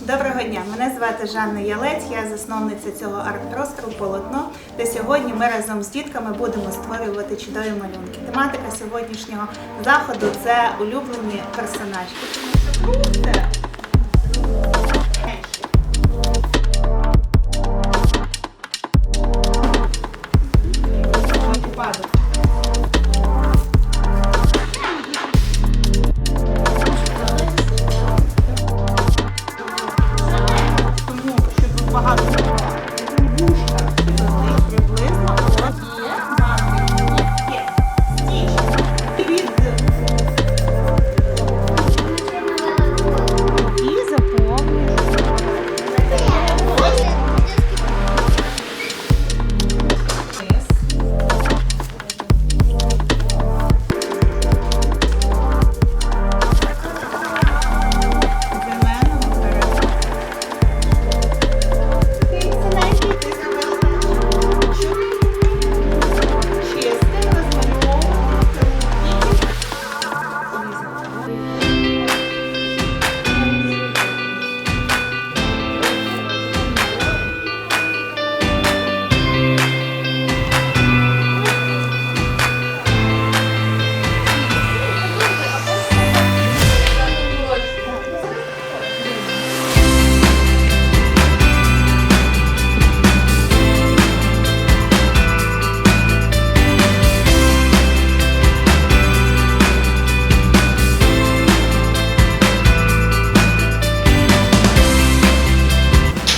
Доброго дня, мене звати Жанна Ялець, я засновниця цього арт-простору полотно, де сьогодні ми разом з дітками будемо створювати чудові малюнки. Тематика сьогоднішнього заходу це улюблені персонажі.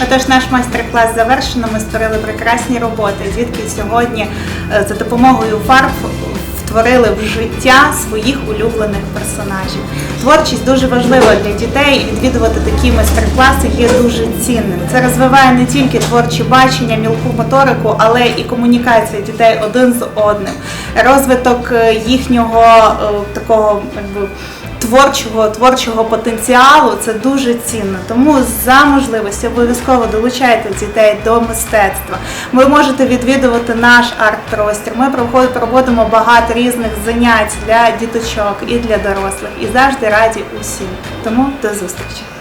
Отож, наш майстер-клас завершено. Ми створили прекрасні роботи. Дітки сьогодні е, за допомогою фарб втворили в життя своїх улюблених персонажів. Творчість дуже важлива для дітей. і Відвідувати такі майстер-класи є дуже цінним. Це розвиває не тільки творчі бачення, мілку моторику, але і комунікація дітей один з одним, розвиток е, їхнього е, такого якби творчого творчого потенціалу це дуже цінно. Тому за можливості обов'язково долучайте дітей до мистецтва. Ви можете відвідувати наш арт-простір. Ми провод- проводимо багато різних занять для діточок і для дорослих. І завжди раді усім. Тому до зустрічі!